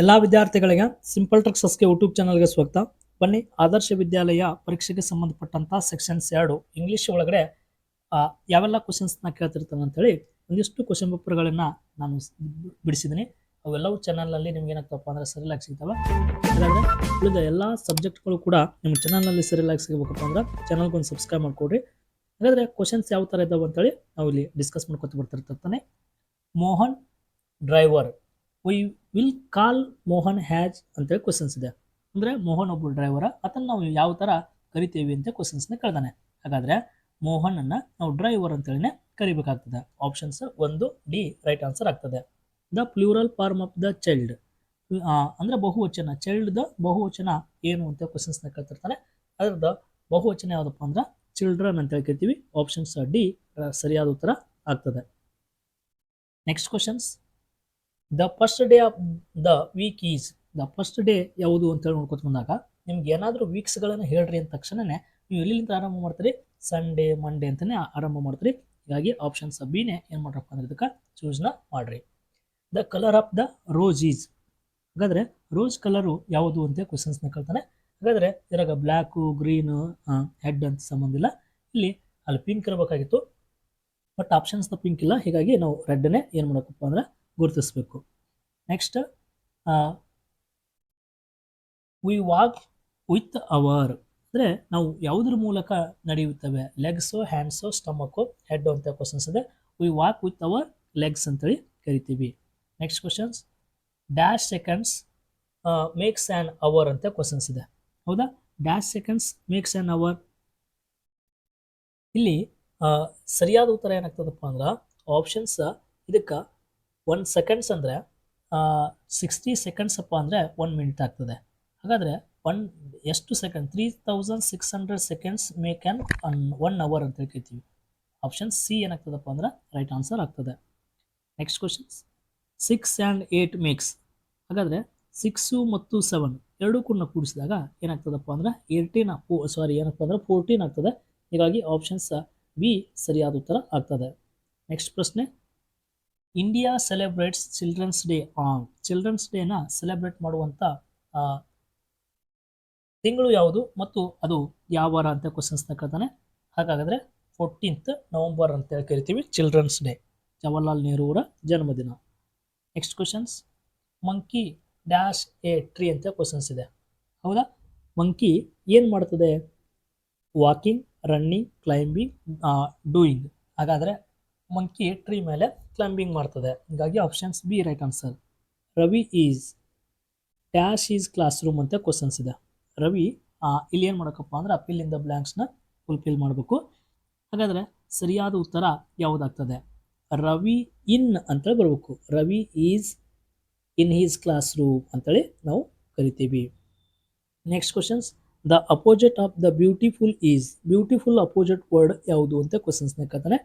ಎಲ್ಲ ವಿದ್ಯಾರ್ಥಿಗಳಿಗೆ simple ಟ್ರಿಕ್ಸಸ್ಗೆ YouTube ಚಾನಲ್ಗೆ ಸ್ವಾಗತ. ಬನ್ನಿ, ಆದರ್ಶ ವಿದ್ಯಾಲಯ ಪರೀಕ್ಷೆಗೆ ಸಂಬಂಧಪಟ್ಟಂತ ಸೆಕ್ಷನ್ಸ್ ಎರಡು ಇಂಗ್ಲಿಷ್ ಒಳಗಡೆ ಯಾವೆಲ್ಲ ಕ್ವಶನ್ಸ್ನ ಕೇಳ್ತಿರ್ತಾನೆ ಅಂತೇಳಿ ಒಂದಿಷ್ಟು ಕ್ವಶನ್ ಪೇಪರ್ಗಳನ್ನು ನಾನು ಬಿಡಿಸಿದ್ದೀನಿ ಅವೆಲ್ಲವೂ ಚಾನಲ್ನಲ್ಲಿ ನಿಮ್ಗೆ ಏನಾಗ್ತಪ್ಪ ಅಂದ್ರೆ ಸರಿಯಾಗಿ ಸಿಗ್ತವೆ. ಹಾಗಾದ್ರೆ ಉಳಿದ ಎಲ್ಲ ಸಬ್ಜೆಕ್ಟ್ಗಳು ಕೂಡ ನಿಮ್ಮ ಚಾನಲ್ನಲ್ಲಿ ಸರಿಯಾಗಿ ಸಿಗಬೇಕಪ್ಪ ಅಂದ್ರೆ ಚಾನಲ್ಗೆ ಒಂದು ಸಬ್ಸ್ಕ್ರೈಬ್ ಮಾಡ್ಕೊಡ್ರಿ. ಹಾಗಾದ್ರೆ ಕ್ವಶನ್ಸ್ ಯಾವ ಥರ ಇದ್ದಾವೆ ಅಂತೇಳಿ ನಾವು ಇಲ್ಲಿ ಡಿಸ್ಕಸ್ ಮಾಡ್ಕೊತ ಬರ್ತಿರ್ತಾನೆ. Mohan driver we will call Mohan has ಅಂತೇಳಿ ಕ್ವಶನ್ಸ್ ಇದೆ. ಅಂದರೆ ಮೋಹನ್ ಒಬ್ಬ ಡ್ರೈವರ ಅದನ್ನು ನಾವು ಯಾವ ಥರ ಕರಿತೇವೆ ಅಂತ ಕ್ವಶನ್ಸ್ನ ಕೇಳ್ದಾನೆ. ಹಾಗಾದರೆ ಮೋಹನನ್ನು ನಾವು ಡ್ರೈವರ್ ಅಂತೇಳಿನೇ ಕರಿಬೇಕಾಗ್ತದೆ. ಆಪ್ಷನ್ಸ್ ಒಂದು ಡಿ ರೈಟ್ ಆನ್ಸರ್ ಆಗ್ತದೆ. The plural form of the child ಅಂದರೆ ಬಹುವಚನ. ಚೈಲ್ಡ್ದ ಬಹುವಚನ ಏನು ಅಂತ ಕ್ವಶನ್ಸ್ನ ಕೇಳ್ತಿರ್ತಾನೆ. ಅದ್ರದ್ದು ಬಹುವಚನ ಯಾವುದಪ್ಪ ಅಂದ್ರೆ ಚಿಲ್ಡ್ರನ್ ಅಂತ ಕರಿತೀವಿ ಆಪ್ಷನ್ಸ್ ಡಿ ಸರಿಯಾದ ಉತ್ತರ ಆಗ್ತದೆ. Next questions the first day of the week is the first day ಯಾವುದು ಅಂತೇಳಿ ನೋಡ್ಕೊತ ಬಂದಾಗ, ನಿಮ್ಗೆ ಏನಾದರೂ ವೀಕ್ಸ್ಗಳನ್ನು ಹೇಳ್ರಿ ಅಂದ ತಕ್ಷಣನೇ ನೀವು ಎಲ್ಲಿಂದ ಆರಂಭ ಮಾಡ್ತೀರಿ? ಸಂಡೇ ಮಂಡೇ ಅಂತಲೇ ಆರಂಭ ಮಾಡ್ತೀರಿ. ಹೀಗಾಗಿ ಆಪ್ಷನ್ಸ್ ಬಿನೇ ಏನು ಮಾಡ್ರಪ್ಪ ಅಂದ್ರೆ ಇದಕ್ಕೆ ಚೂಸ್ನ ಮಾಡ್ರಿ. The colour of the rose is ಹಾಗಾದ್ರೆ ರೋಸ್ ಕಲರು ಯಾವುದು ಅಂತ ಕ್ವಶನ್ಸ್ನ ಕೇಳ್ತಾನೆ. ಹಾಗಾದ್ರೆ ಇದ್ರಾಗ ಬ್ಲ್ಯಾಕು ಗ್ರೀನು ಹೆಡ್ ಅಂತ ಸಂಬಂಧ ಇಲ್ಲ. ಇಲ್ಲಿ ಅಲ್ಲಿ ಪಿಂಕ್ ಇರಬೇಕಾಗಿತ್ತು. ಬಟ್ ಆಪ್ಷನ್ಸ್ ಪಿಂಕ್ ಇಲ್ಲ. ಹೀಗಾಗಿ ನಾವು ರೆಡ್ನೇ ಏನು ಮಾಡಬೇಕಪ್ಪ ಅಂದ್ರೆ ಗುರುತಿಸ್ಬೇಕು. Next we walk with our ಅಂದರೆ ನಾವು ಯಾವುದ್ರ ಮೂಲಕ ನಡೆಯುತ್ತವೆ? ಲೆಗ್ಸು ಹ್ಯಾಂಡ್ಸು ಸ್ಟಮಕ್ಕು ಹೆಡ್ ಅಂತ ಕ್ವಶನ್ಸ್ ಇದೆ. We walk with our legs ಅಂತೇಳಿ ಕರಿತೀವಿ. Next questions dash seconds makes an hour ಅಂತ ಕ್ವಶನ್ಸ್ ಇದೆ. ಹೌದಾ? Dash seconds makes an hour ಇಲ್ಲಿ ಸರಿಯಾದ ಉತ್ತರ ಏನಾಗ್ತದಪ್ಪ ಅಂದ್ರೆ ಆಪ್ಷನ್ಸ್ ಇದಕ್ಕೆ ಒನ್ ಸೆಕೆಂಡ್ಸ್ ಅಂದರೆ ಸಿಕ್ಸ್ಟಿ ಸೆಕೆಂಡ್ಸ್ ಅಪ್ಪ ಅಂದರೆ ಒನ್ ಮಿನಿಟ್ ಆಗ್ತದೆ. ಹಾಗಾದರೆ ಒನ್ ಎಷ್ಟು second three thousand six hundred seconds make an one one hour ಅಂತ ಹೇಳ್ತೀವಿ ಆಪ್ಷನ್ ಸಿ ಏನಾಗ್ತದಪ್ಪ ಅಂದ್ರೆ ರೈಟ್ ಆನ್ಸರ್ ಆಗ್ತದೆ. Next questions six and eight makes ಹಾಗಾದರೆ ಸಿಕ್ಸು ಮತ್ತು ಸೆವೆನ್ ಎರಡೂ ಕೂಡ ಕೂಡಿಸಿದಾಗ ಏನಾಗ್ತದಪ್ಪ ಅಂದ್ರೆ ಏಯ್ಟೀನ್ ಸಾರಿ ಏನಪ್ಪ ಅಂದ್ರೆ ಫೋರ್ಟೀನ್ ಆಗ್ತದೆ. ಹೀಗಾಗಿ ಆಪ್ಷನ್ಸ್ ಬಿ ಸರಿಯಾದ ಉತ್ತರ ಆಗ್ತದೆ. ನೆಕ್ಸ್ಟ್ ಪ್ರಶ್ನೆ. India celebrates children's day on children's ಡೇನ celebrate ಮಾಡುವಂಥ ತಿಂಗಳು ಯಾವುದು ಮತ್ತು ಅದು ಯಾವ ವಾರ ಅಂತ ಕ್ವಶನ್ಸ್ನ ಕೇಳ್ತಾನೆ. ಹಾಗಾದರೆ ಫೋರ್ಟೀನ್ತ್ ನವಂಬರ್ ಅಂತ ಹೇಳಿ ಕರಿತೀವಿ ಚಿಲ್ಡ್ರನ್ಸ್ ಡೇ ಜವಾಹರ್ಲಾಲ್ ನೆಹರು ಅವರ ಜನ್ಮದಿನ. Next questions monkey dash a tree ಅಂತ ಕ್ವಶನ್ಸ್ ಇದೆ. ಹೌದಾ? ಮಂಕಿ ಏನು ಮಾಡ್ತದೆ? ವಾಕಿಂಗ್ ರನ್ನಿಂಗ್ ಕ್ಲೈಂಬಿಂಗ್ ಡೂಯಿಂಗ್ ಹಾಗಾದರೆ ಮಂಕಿ ಟ್ರೀ ಮೇಲೆ ಕ್ಲೈಂಬಿಂಗ್ ಮಾಡ್ತದೆ. ಹೀಗಾಗಿ options B right answer Ravi is dash is classroom ಅಂತ ಕ್ವಶನ್ಸ್ ಇದೆ. ರವಿ ಇಲ್ಲಿ ಏನು ಮಾಡೋಕ್ಕಪ್ಪ ಅಂದ್ರೆ ಅಪಿಲ್ ಇನ್ ದ ಬ್ಲ್ಯಾಂಕ್ಸ್ನ ಫುಲ್ಫಿಲ್ ಮಾಡಬೇಕು. ಹಾಗಾದರೆ ಸರಿಯಾದ ಉತ್ತರ ಯಾವುದಾಗ್ತದೆ? ರವಿ ಇನ್ ಅಂತೇಳಿ ಬರಬೇಕು. Ravi is in his classroom ಅಂತೇಳಿ ನಾವು ಕರಿತೀವಿ. Next questions the opposite of the beautiful is beautiful opposite word ಯಾವುದು ಅಂತ ಕ್ವಶನ್ಸ್ನ ಕೇಳ್ತಾನೆ.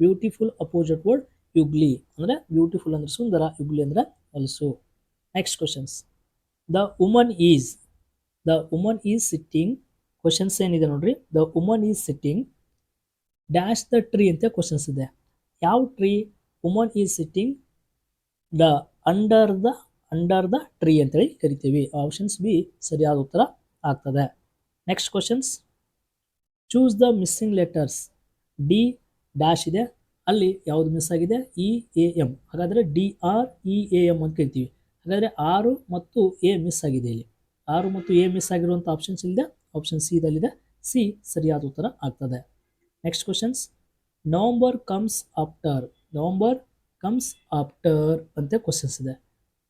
ಬ್ಯೂಟಿಫುಲ್ ಅಪೋಸಿಟ್ ವರ್ಡ್ ಯುಗ್ಲಿ ಅಂದರೆ ಬ್ಯೂಟಿಫುಲ್ ಅಂದ್ರೆ ಸುಂದರ, ಯುಗ್ಲಿ ಅಂದ್ರೆ ಹೊಲಸು. Next questions the woman is the woman is sitting questions ಏನಿದೆ ನೋಡ್ರಿ? The woman is sitting dash the tree ಅಂತ ಕ್ವಶನ್ಸ್ ಇದೆ. ಯಾವ tree woman is sitting the under the under the tree ಅಂತೇಳಿ ಕರಿತೀವಿ. ಆಪ್ಷನ್ಸ್ ಬಿ ಸರಿಯಾದ ಉತ್ತರ ಆಗ್ತದೆ. Next questions choose the missing letters D dash ಇದೆ, ಅಲ್ಲಿ ಯಾವುದು ಮಿಸ್ ಆಗಿದೆ? ಇ ಎ ಎಂ ಹಾಗಾದರೆ D R E A M ಅಂತ ಕರಿತೀವಿ ಹಾಗಾದರೆ ಆರು ಮತ್ತು ಎ ಮಿಸ್ ಆಗಿದೆ ಇಲ್ಲಿ. ಆರು ಮತ್ತು ಎ ಮಿಸ್ ಆಗಿರುವಂಥ ಆಪ್ಷನ್ಸ್ ಇಲ್ಲಿದೆ ಆಪ್ಷನ್ ಸಿ ದಲ್ಲಿದೆ. ಸಿ ಸರಿಯಾದ ಉತ್ತರ ಆಗ್ತದೆ. Next questions November comes after November comes after ಅಂತ ಕ್ವಶನ್ಸ್ ಇದೆ.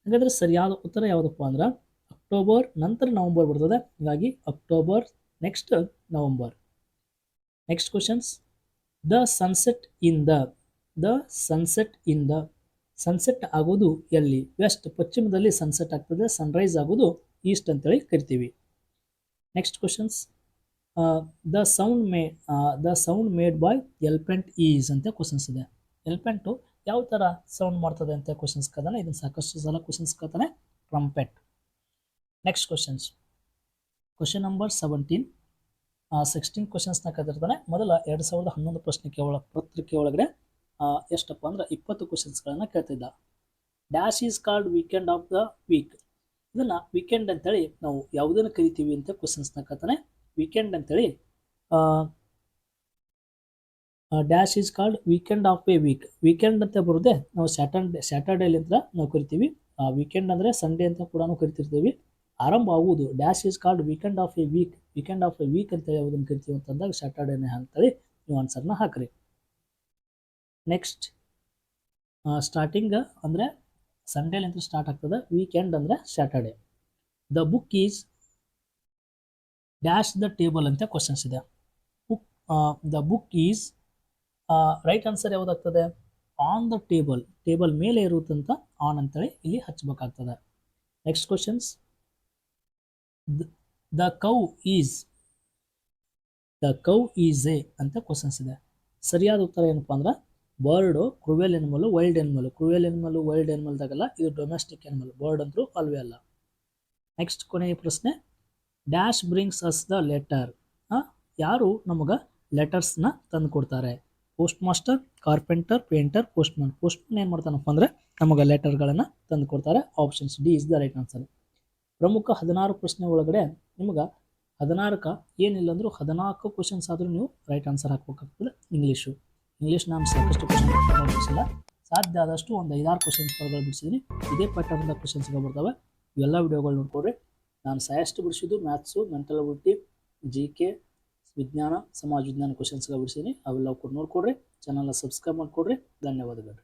ಹಾಗಾದರೆ ಸರಿಯಾದ ಉತ್ತರ ಯಾವುದಪ್ಪ ಅಂದ್ರೆ ಅಕ್ಟೋಬರ್ ನಂತರ ನವಂಬರ್ ಬರ್ತದೆ. ಹಾಗಾಗಿ October next November next questions the sunset in the the sunset in the. Sunset ಆಗೋದು ಎಲ್ಲಿ? ವೆಸ್ಟ್, ಪಶ್ಚಿಮದಲ್ಲಿ ಸನ್ಸೆಟ್ ಆಗ್ತದೆ, ಸನ್ರೈಸ್ ಆಗೋದು ಈಸ್ಟ್ ಅಂತೇಳಿ ಕರಿತೀವಿ. Next questions the sound may the sound made by elephant is ಅಂತ ಕ್ವಶನ್ಸ್ ಇದೆ. ಎಲ್ಪೆಂಟು ಯಾವ ಥರ ಸೌಂಡ್ ಮಾಡ್ತದೆ ಅಂತ ಕ್ವಶನ್ಸ್ ಕೇಳ್ತಾನೆ, ಇದನ್ನು ಸಾಕಷ್ಟು ಸಲ ಕ್ವಶನ್ಸ್ ಕೇಳ್ತಾನೆ trumpet. Next questions question number seventeen sixteen ಕ್ವಶನ್ಸ್ನ ಕರೆದಿರ್ತಾನೆ ಮೊದಲ ಎರಡು ಸಾವಿರದ ಹನ್ನೊಂದು ಪ್ರಶ್ನೆ ಒಳ ಪತ್ರಿಕೆ ಒಳಗಡೆ ಎಷ್ಟಪ್ಪ ಅಂದ್ರೆ ಇಪ್ಪತ್ತು ಕ್ವಶನ್ಸ್ಗಳನ್ನು ಕೇಳ್ತಿದ್ದ. Dash is called weekend of the week ಇದನ್ನ ವೀಕೆಂಡ್ ಅಂತೇಳಿ ನಾವು ಯಾವುದನ್ನು ಕರಿತೀವಿ ಅಂತ ಕ್ವಶನ್ಸ್ನ ಕತಾನೆ ವೀಕೆಂಡ್ ಅಂತೇಳಿ dash is called weekend of a week weekend ಅಂತ ಬರುತ್ತೆ ನಾವು ಸ್ಯಾಟರ್ಡೆ ಸ್ಯಾಟರ್ಡೇಲಿಂದ ನಾವು ಕರಿತೀವಿ. ವೀಕೆಂಡ್ ಅಂದರೆ ಸಂಡೇ ಅಂತ ಕೂಡ ಕರಿತಿರ್ತೀವಿ. ಆರಂಭ ಆಗುವುದು dash is called weekend of a week weekend of a week ಅಂತ ಯಾವುದನ್ನು ಕರಿತೀವಿ ಅಂತಂದಾಗ ಸ್ಯಾಟರ್ಡೇನೇ ಅಂತೇಳಿ ನೀವು ಆನ್ಸರ್ನ ಹಾಕ್ರಿ. ನೆಕ್ಸ್ಟ್ ಸ್ಟಾರ್ಟಿಂಗ್ ಅಂದರೆ ಸಂಡೇಲಿಂದ ಸ್ಟಾರ್ಟ್ ಆಗ್ತದೆ. ವೀಕೆಂಡ್ ಅಂದರೆ Saturday the book is dash the table ಅಂತ ಕ್ವಶನ್ಸ್ ಇದೆ. Book the book is right answer ಯಾವುದಾಗ್ತದೆ? On the table table ಮೇಲೆ ಇರುತ್ತಂತ ಆನ್ ಅಂತೇಳಿ ಇಲ್ಲಿ ಹಚ್ಚಬೇಕಾಗ್ತದೆ next questions the cow is the cow is a ಅಂತ ಕ್ವಶನ್ಸ್ ಇದೆ. ಸರಿಯಾದ ಉತ್ತರ ಏನಪ್ಪ ಅಂದ್ರೆ bird cruel animal wild animal cruel animal wild ಎನಿಮಲ್ದಾಗಲ್ಲ ಇದು ಡೊಮೆಸ್ಟಿಕ್ ಎನಿಮಲ್ ಬರ್ಡ್ ಅಂದ್ರೂ ಅಲ್ವೇ ಅಲ್ಲ. ನೆಕ್ಸ್ಟ್ ಕೊನೆಯ ಪ್ರಶ್ನೆ dash brings us the letter ಯಾರು ನಮಗೆ ಲೆಟರ್ಸ್ನ ತಂದು ಕೊಡ್ತಾರೆ? Post master carpenter painter postman postman ಏನು ಮಾಡ್ತಾನಪ್ಪ ಅಂದರೆ, ನಮಗೆ ಲೆಟರ್ಗಳನ್ನು ತಂದು ಕೊಡ್ತಾರೆ. Options D is the right answer ಪ್ರಮುಖ ಹದಿನಾರು ಪ್ರಶ್ನೆ ಒಳಗಡೆ ನಿಮ್ಗೆ ಹದಿನಾರಕ್ಕೆ ಏನಿಲ್ಲ ಅಂದರೂ ಹದಿನಾಲ್ಕು ಕ್ವಶನ್ಸ್ ಆದರೂ ನೀವು ರೈಟ್ ಆನ್ಸರ್ ಹಾಕ್ಬೇಕಾಗ್ತದೆ ಇಂಗ್ಲೀಷು ಇಂಗ್ಲೀಷ್ ನಾನು ಸಾಕಷ್ಟು ಕ್ವಶನ್ ಬಿಡಿಸಿಲ್ಲ ಸಾಧ್ಯ ಆದಷ್ಟು ಒಂದು ಐದಾರು ಕ್ವಶನ್ಸ್ ಪರ್ಗಳು ಬಿಡಿಸಿದ್ದೀನಿ ಇದೇ ಪ್ಯಾಟರ್ನಿಂದ ಕ್ವಶನ್ಸ್ಗಳು ಬರ್ತವೆ ಇವೆಲ್ಲ ವಿಡಿಯೋಗಳು ನೋಡ್ಕೊಡ್ರಿ ನಾನು ಸಾಯಷ್ಟು ಬಿಡಿಸಿದ್ದು ಮ್ಯಾಥ್ಸು ಮೆಂಟಲ್ ಬುಟ್ಟಿ ಜಿ ಕೆ ವಿಜ್ಞಾನ, ಸಮಾಜ ವಿಜ್ಞಾನ ಕ್ವಶನ್ಸ್ಗಳು ಬಿಡಿಸಿದ್ದೀನಿ ಅವೆಲ್ಲ ಕೂಡ ನೋಡ್ಕೊಡ್ರಿ ಚಾನಲ್ನ ಸಬ್ಸ್ಕ್ರೈಬ್ ಮಾಡಿಕೊಡ್ರಿ ಧನ್ಯವಾದಗಳು.